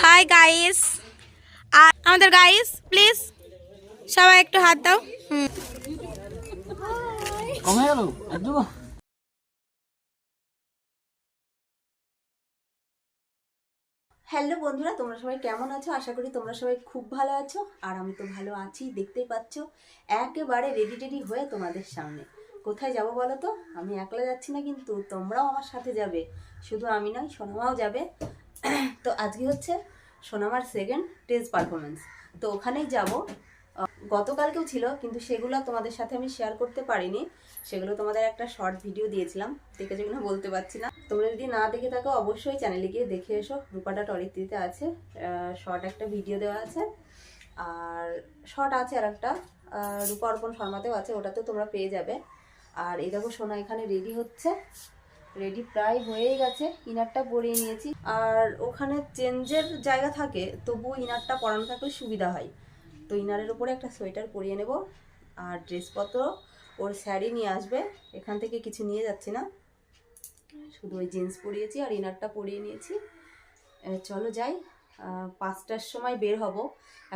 Hi guys আর আমাদের guys please সবাই একটু হাত দাও। হুম। কমে গেল একটু হ্যালো বন্ধুরা তোমরা সবাই কেমন আছো? আশা করি তোমরা সবাই খুব ভালো আছো আর আমি তো ভালো আছি দেখতেই পাচ্ছ একেবারে রেডি টেডি হয়ে তোমাদের সামনে। কোথায় যাব বলো তো? আমি একলা যাচ্ছি না কিন্তু তোমরাও আমার সাথে যাবে। শুধু আমি নয় সোনামাও যাবে। তো আজকে হচ্ছে সোনামার সেকেন্ড টেস্ট পারফরমেন্স তো ওখানেই যাব। গতকালকেও ছিল, কিন্তু সেগুলো তোমাদের সাথে আমি শেয়ার করতে পারিনি। সেগুলো তোমাদের একটা শর্ট ভিডিও দিয়েছিলাম। দেখে যেগুলো বলতে পারছি না। তোমরা যদি না দেখে থাকো, অবশ্যই চ্যানেলে গিয়ে দেখে এসো। রূপাটা টরিত্রিতে আছে। শর্ট একটা ভিডিও দেওয়া আছে। আর শর্ট আছে আর একটা। রূপা অর্পণ শর্মাতেও আছে। ওটাতেও তোমরা পেয়ে যাবে। আর এই দেখো সোনা এখানে রেডি হচ্ছে। রেডি প্রায় হয়েই গেছে ইনারটা পরিয়ে নিয়েছি। আর ওখানে চেঞ্জের জায়গা থাকে, তবুও ইনারটা পরানো থাকলে সুবিধা হয়। তো ইনারের উপরে একটা সোয়েটার পরিয়ে নেব, আর ড্রেসপত্র ওর শাড়ি নিয়ে আসবে। এখান থেকে কিছু নিয়ে যাচ্ছি না। শুধু ওই জিন্স পরিয়েছি আর ইনারটা পরিয়ে নিয়েছি। চলো যাই। পাঁচটার সময় বের হব।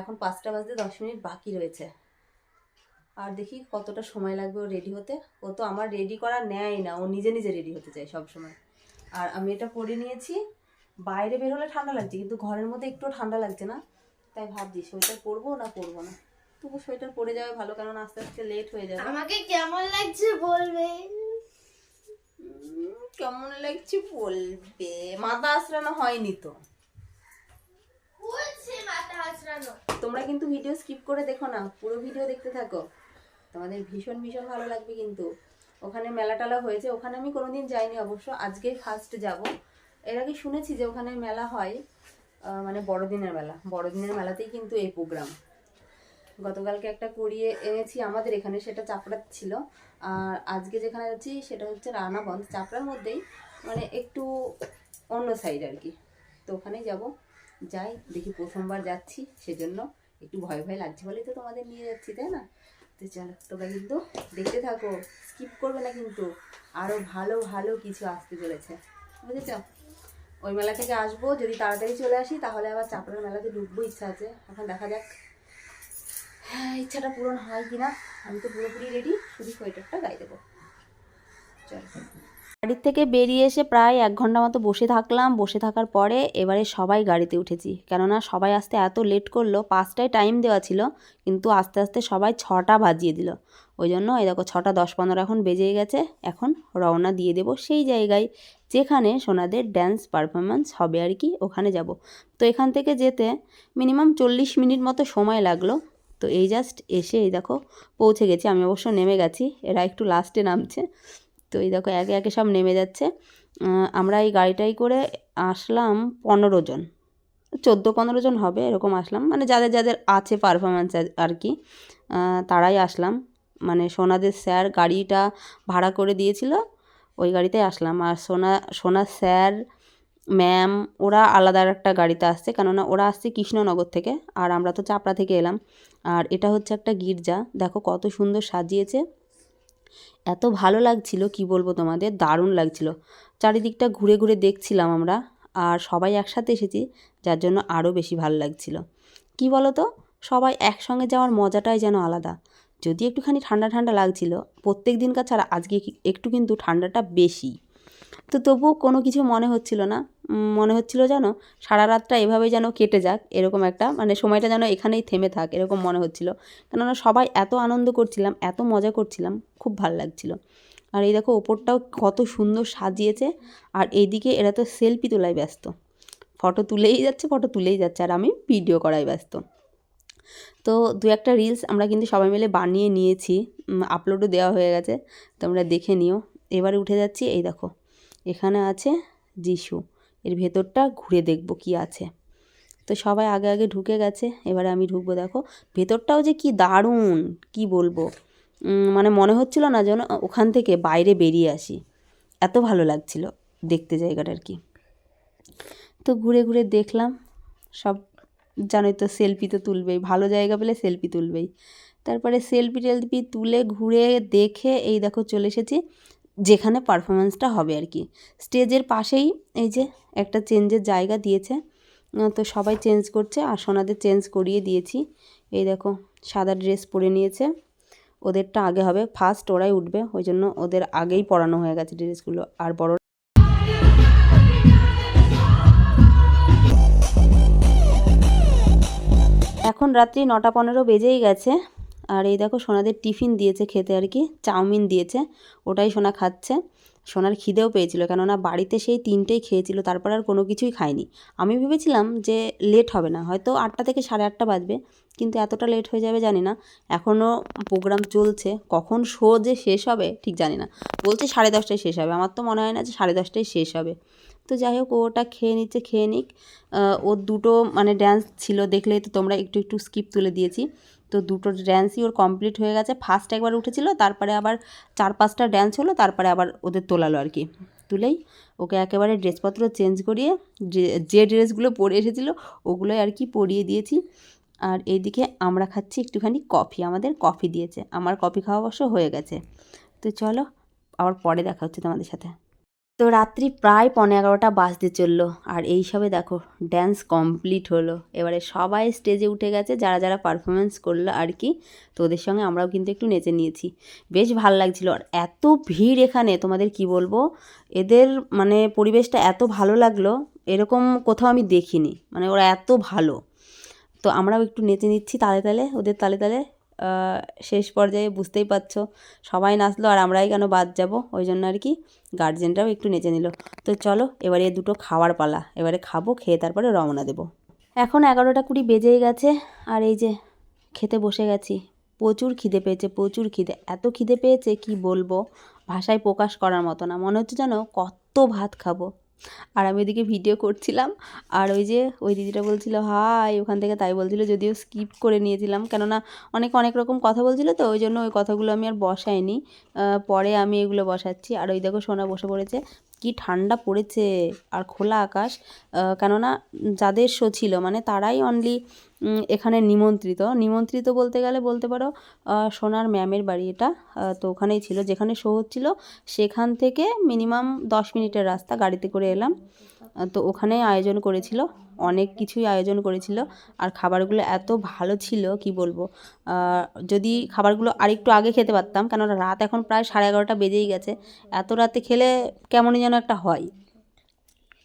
এখন পাঁচটা বাজতে দশ মিনিট বাকি রয়েছে। আর দেখি কতটা সময় লাগবে ও রেডি হতে। ও তো আমার রেডি করা নেয় না ও নিজে নিজে রেডি হতে চায় সব সময় আর আমি এটা পরে নিয়েছি বাইরে বের হলে ঠান্ডা লাগছে কিন্তু ঘরের মধ্যে একটু ঠান্ডা লাগছে না। তাই ভাবছি সোয়েটার পরবো না পরবো না। তবু সোয়েটার পরে যাবে ভালো কারণ আস্তে আস্তে লেট হয়ে যাবে। আমাকে কেমন লাগছে বলবে? কেমন লাগছে বলবে? মাথা আশ্রানো হয়নি তো। তোমরা কিন্তু ভিডিও স্কিপ করে দেখো না পুরো ভিডিও দেখতে থাকো। তোমাদের ভীষণ ভীষণ ভালো লাগবে কিন্তু। ওখানে মেলা টালা হয়েছে, ওখানে আমি কোনোদিন যাইনি অবশ্য আজকেই ফার্স্ট যাব। এর আগে শুনেছি যে ওখানে মেলা হয় মানে বড়দিনের মেলা। বড়দিনের মেলাতেই কিন্তু এই প্রোগ্রাম গতকালকে একটা করিয়ে এনেছি আমাদের এখানে, সেটা চাপড়া ছিল। আর আজকে যেখানে যাচ্ছি, সেটা হচ্ছে রানাগঞ্জ চাপড়ার মধ্যেই মানে একটু অন্য সাইড আর কি। তো ওখানেই যাব। যাই, দেখি প্রথমবার যাচ্ছি, সেজন্য একটু ভয় ভয় লাগছে বলেই তো তোমাদের নিয়ে যাচ্ছি, তাই না? তো চলো, তোমরা কিন্তু দেখতে থাকো স্কিপ করবে না কিন্তু। আরও ভালো ভালো কিছু আসতে চলেছে। বুঝেছ? ওই মেলা থেকে আসব, যদি তাড়াতাড়ি চলে আসি, তাহলে আবার চাপড়ার মেলাতে ঢুকবো, ইচ্ছা আছে। এখন দেখা যাক হ্যাঁ ইচ্ছাটা পূরণ হয় কি না আমি তো পুরোপুরি রেডি শুধু সোয়েটারটা গাই দেবো। চলো। বাড়ির থেকে বেরিয়ে এসে প্রায় এক ঘণ্টা মতো বসে থাকলাম। বসে থাকার পরে এবারে সবাই গাড়িতে উঠেছি। কেননা সবাই আসতে এত লেট করল, পাঁচটায় টাইম দেওয়া ছিল, কিন্তু আস্তে আস্তে সবাই ছটা বাজিয়ে দিল। ওই জন্য এই দেখো ছটা দশ পনেরো এখন বেজে গেছে। এখন রওনা দিয়ে দেবো সেই জায়গায়, যেখানে সোনাদের ড্যান্স পারফরমেন্স হবে আর কি, ওখানে যাব। তো এখান থেকে যেতে মিনিমাম চল্লিশ মিনিট মতো সময় লাগল। তো এই জাস্ট এসে এই দেখো পৌঁছে গেছি। আমি অবশ্য নেমে গেছি, এরা একটু লাস্টে নামছে। তো এই দেখো একে একে সব নেমে যাচ্ছে। আমরা এই গাড়িটাই করে আসলাম পনেরো জন। চোদ্দ পনেরো জন হবে এরকম আসলাম। মানে যাদের যাদের আছে পারফরমেন্স আর কি তারাই আসলাম। মানে সোনাদের স্যার গাড়িটা ভাড়া করে দিয়েছিল, ওই গাড়িতেই আসলাম। আর সোনা সোনা স্যার, ম্যাম, ওরা আলাদা একটা গাড়িতে আসছে। কেননা ওরা আসছে কৃষ্ণনগর থেকে, আর আমরা তো চাপড়া থেকে এলাম। আর এটা হচ্ছে একটা গির্জা। দেখো কত সুন্দর সাজিয়েছে। এত ভালো লাগছিল, কি বলব তোমাদের? দারুণ লাগছিল। চারিদিকটা ঘুরে ঘুরে দেখছিলাম আমরা, আর সবাই একসাথে এসেছি, যার জন্য আরও বেশি ভালো লাগছিল। কি বলো তো সবাই একসঙ্গে যাওয়ার মজাটাই যেন আলাদা। যদি একটুখানি ঠান্ডা ঠান্ডা লাগছিল, প্রত্যেক দিনকার ছাড়া আজকে একটু কিন্তু ঠান্ডাটা বেশি। তো তবুও কোনো কিছু মনে হচ্ছিল না। মনে হচ্ছিল যেন সারা রাতটা এভাবেই যেন কেটে যাক, এরকম একটা মানে সময়টা যেন এখানেই থেমে থাক, এরকম মনে হচ্ছিল। কেননা সবাই এত আনন্দ করছিলাম, এত মজা করছিলাম, খুব ভালো লাগছিল। আর এই দেখো, ওপরটাও কত সুন্দর সাজিয়েছে, আর এইদিকে এরা তো সেলফি তোলায় ব্যস্ত। ফটো তুলেই যাচ্ছে ফটো তুলেই যাচ্ছে, আর আমি ভিডিও করাই ব্যস্ত। তো দু একটা রিলস আমরা কিন্তু সবাই মিলে বানিয়ে নিয়েছি আপলোডও দেওয়া হয়ে গেছে, তোমরা দেখে নিও। এবারে উঠে যাচ্ছি, এই দেখো, এখানে আছে যিশু। এর ভেতরটা ঘুরে দেখব কি আছে। তো সবাই আগে আগে ঢুকে গেছে, এবারে আমি ঢুকবো, দেখো। ভেতরটাও যে কি দারুণ, কি বলব? মানে মনে হচ্ছিল না যেন ওখান থেকে বাইরে বেরিয়ে আসি। এত ভালো লাগছিল দেখতে জায়গাটা আর কি। তো ঘুরে ঘুরে দেখলাম, সব জানোই তো সেলফি তো তুলবেই, ভালো জায়গা পেলে সেলফি তুলবেই। তারপরে সেলফি টেলফি তুলে ঘুরে দেখে এই দেখো চলে এসেছি। যেখানে পারফরমেন্সটা হবে আর কি। স্টেজের পাশেই এই যে একটা চেঞ্জের জায়গা দিয়েছে। তো সবাই চেঞ্জ করছে আর সোনাদের চেঞ্জ করিয়ে দিয়েছি। এই দেখো, সাদা ড্রেস পরে নিয়েছে। ওদেরটা আগে হবে ফার্স্ট ওরাই উঠবে, ওই জন্য ওদের আগেই পরানো হয়ে গেছে ড্রেসগুলো আর বড় এখন রাত্রি নটা পনেরো বেজেই গেছে। আর এই দেখো সোনাদের টিফিন দিয়েছে খেতে আর কি, চাউমিন দিয়েছে, ওটাই সোনা খাচ্ছে। সোনার খিদেও পেয়েছিল, কেননা বাড়িতে সেই তিনটেই খেয়েছিল, তারপর আর কোনো কিছুই খায়নি। আমি ভেবেছিলাম যে লেট হবে না, হয়তো আটটা থেকে সাড়ে আটটা বাজবে, কিন্তু এতটা লেট হয়ে যাবে জানি না। এখনও প্রোগ্রাম চলছে, কখন শো যে শেষ হবে ঠিক জানি না। বলছে সাড়ে দশটায় শেষ হবে, আমার তো মনে হয় না যে সাড়ে দশটায় শেষ হবে। তো যাই হোক ওটা খেয়ে নিচ্ছে, খেয়ে নিক। ওর দুটো মানে ড্যান্স ছিল, দেখলেই তো তোমরা একটু একটু স্কিপ তুলে দিয়েছি। তো দুটো ড্যান্সই ওর কমপ্লিট হয়ে গেছে। ফার্স্ট একবার উঠেছিল, তারপরে আবার চার পাঁচটা ড্যান্স হলো, তারপরে আবার ওদের তোলালো আর কি। তুলেই ওকে একেবারে ড্রেসপত্র চেঞ্জ করিয়ে, যে- ড্রেসগুলো পরে এসেছিল, ওগুলোই আর কি পরিয়ে দিয়েছি। আর এইদিকে আমরা খাচ্ছি একটুখানি কফি আমাদের কফি দিয়েছে। আমার কফি খাওয়া অবশ্য হয়ে গেছে। তো চলো, আবার পরে দেখা হচ্ছে তোমাদের সাথে। তো রাত্রি প্রায় পনেরো এগারোটা বাজতে চলল। আর এই সবে দেখো ড্যান্স কমপ্লিট হলো। এবারে সবাই স্টেজে উঠে গেছে, যারা যারা পারফরমেন্স করল আর কি, তো ওদের সঙ্গে আমরাও কিন্তু একটু নেচে নিয়েছি। বেশ ভালো লাগছিল। আর এত ভিড় এখানে, তোমাদের কি বলব? এদের মানে পরিবেশটা এত ভালো লাগল, এরকম কোথাও আমি দেখিনি। মানে ওরা এত ভালো। তো আমরাও একটু নেচে নিচ্ছি তালে তালে, ওদের তালে তালে। শেষ পর্যায়ে বুঝতেই পারছ। সবাই নাচলো আর আমরাই কেন বাদ যাব? ওই জন্য আর কি গার্জেনরাও একটু নেচে নিল। তো চলো, এবারে দুটো খাওয়ার পালা। এবারে খাব, খেয়ে তারপরে রওনা দেবো। এখন এগারোটা কুড়ি বেজেই গেছে আর এই যে খেতে বসে গেছি। প্রচুর খিদে পেয়েছে, প্রচুর খিদে। এত খিদে পেয়েছে কি বলব? ভাষায় প্রকাশ করার মতো না। মনে হচ্ছে যেন কত ভাত খাব। আর আমি ওইদিকে ভিডিও করছিলাম। আর ওই যে ওই দিদিটা বলছিল, হাই, ওখান থেকে তাই বলছিল, যদিও স্কিপ করে নিয়েছিলাম। কেননা অনেক অনেক রকম কথা বলছিল তো, ওই জন্য ওই কথাগুলো আমি আর বসাইনি। পরে আমি এগুলো বসাচ্ছি। আর ওই দেখো সোনা বসে পড়েছে। কি ঠান্ডা পড়েছে। আর খোলা আকাশ। কেননা যাদের শো ছিল মানে তারাই অনলি এখানে নিমন্ত্রিত। নিমন্ত্রিত বলতে গেলে বলতে পারো সোনার ম্যামের বাড়ি এটা। তো ওখানেই ছিল। যেখানে শো হচ্ছিল, সেখান থেকে মিনিমাম দশ মিনিটের রাস্তা গাড়িতে করে এলাম। তো ওখানেই আয়োজন করেছিল। অনেক কিছুই আয়োজন করেছিল। আর খাবারগুলো এত ভালো ছিল, কি বলব? যদি খাবারগুলো আরেকটু আগে খেতে পারতাম, কেননা রাত এখন প্রায় সাড়ে এগারোটা বেজেই গেছে। এত রাতে খেলে কেমনই যেন একটা হয়।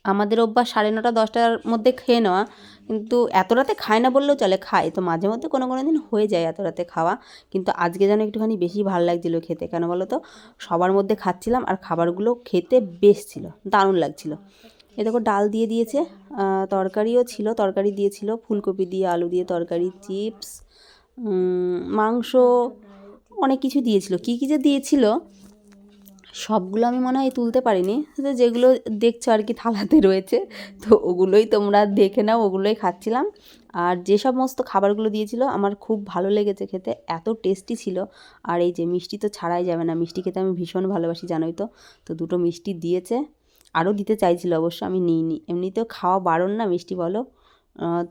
আমাদের অভ্যাস সাড়ে নটা, দশটার মধ্যে খেয়ে নেওয়া। কিন্তু এত রাতে খায় না বললেও চলে, খায়। তো মাঝে মধ্যে কোনো কোনো দিন হয়ে যায় এত রাতে খাওয়া। কিন্তু আজকে যেন একটুখানি বেশি ভালো লাগছিল খেতে। কেন বলো তো? সবার মধ্যে খাচ্ছিলাম আর খাবারগুলো খেতে বেশ ছিল, দারুণ লাগছিল। এ দেখো ডাল দিয়ে দিয়েছে তরকারিও ছিল, তরকারি দিয়েছিল, ফুলকপি দিয়ে, আলু দিয়ে তরকারি, চিপস মাংস, অনেক কিছু দিয়েছিল। কী কী যে দিয়েছিল? সবগুলো আমি মনে হয় তুলতে পারিনি। যেগুলো দেখছ আর কি থালাতে রয়েছে, তো ওগুলোই তোমরা দেখে নাও, ওগুলোই খাচ্ছিলাম। আর যে সমস্ত খাবারগুলো দিয়েছিল, আমার খুব ভালো লেগেছে খেতে, এত টেস্টি ছিল। আর এই যে মিষ্টি তো ছাড়াই যাবে না, মিষ্টি খেতে আমি ভীষণ ভালোবাসি, জানোই তো। তো দুটো মিষ্টি দিয়েছে, আরও দিতে চাইছিল অবশ্য, আমি নিইনি। এমনিতেও খাওয়া বারণ না, মিষ্টি বলো।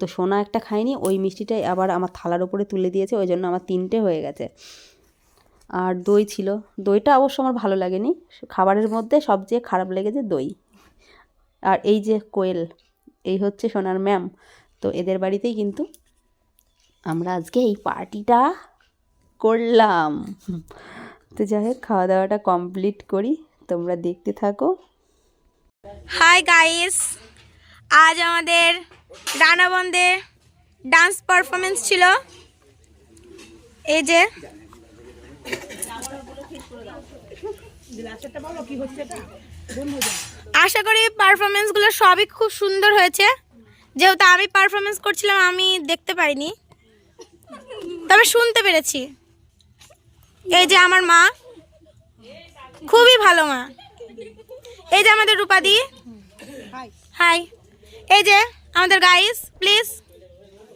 তো সোনা একটা খাইনি, ওই মিষ্টিটাই আবার আমার থালার ওপরে তুলে দিয়েছে, ওই জন্য আমার তিনটে হয়ে গেছে। আর দই ছিল। দইটা অবশ্য আমার ভালো লাগেনি। খাবারের মধ্যে সবচেয়ে খারাপ লেগেছে দই। আর এই যে কোয়েল, এই হচ্ছে সোনার ম্যাম। তো এদের বাড়িতেই কিন্তু আমরা আজকে এই পার্টিটা করলাম। তো যাই হোক খাওয়া দাওয়াটা কমপ্লিট করি। তোমরা দেখতে থাকো। হাই গাইস আজ আমাদের রানাবন্দে ডান্স পারফরমেন্স ছিল। এই যে আশা করি পারফরমেন্সগুলো সবই খুব সুন্দর হয়েছে। যেহেতু আমি পারফরমেন্স করছিলাম, আমি দেখতে পাইনি তবে শুনতে পেরেছি। এই যে আমার মা, খুবই ভালো মা। এই যে আমাদের রূপাদি। হাই এই যে আমাদের গাইস প্লিজ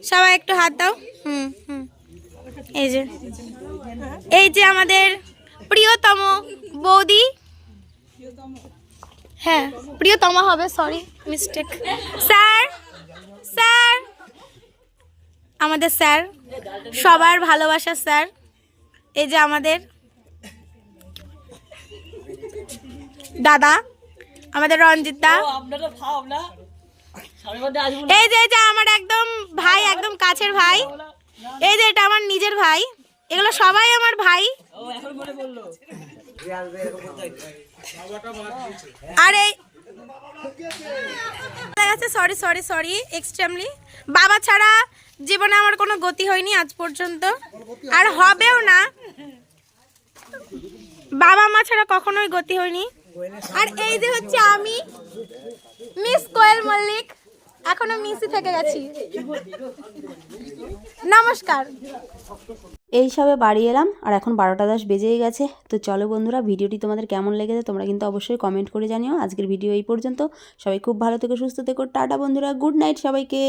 সবাই একটু হাত দাও। হুম হুম। এই যে। এই যে আমাদের প্রিয়তম বৌদি। হ্যাঁ প্রিয়তম হবে সরি মিস্টেক স্যার স্যার। আমাদের স্যার সবার ভালোবাসা স্যার। এই যে আমাদের দাদা আমাদের রঞ্জিত। দা এই যে আমার একদম ভাই একদম কাছের ভাই। এই যে এটা আমার নিজের ভাই। এগুলো সবাই আমার ভাই। আর এই সরি সরি সরি এক্সট্রিমলি বাবা ছাড়া জীবনে আমার কোনো গতি হয়নি আজ পর্যন্ত। আর হবেও না। বাবা মা ছাড়া কখনোই গতি হয়নি। আর এই যে হচ্ছে আমি মিস কোয়েল মল্লিক। এখনও মিসই থেকে গেছি। নমস্কার। এই সবে বাড়ি এলাম, আর এখন বারোটা দশ বেজেই গেছে। তো চলো বন্ধুরা, ভিডিওটি তোমাদের কেমন লেগেছে তোমরা কিন্তু অবশ্যই কমেন্ট করে জানিও। আজকের ভিডিও এই পর্যন্ত। সবাই খুব ভালো থেকে, সুস্থ থেকো। টাটা বন্ধুরা গুড নাইট সবাইকে।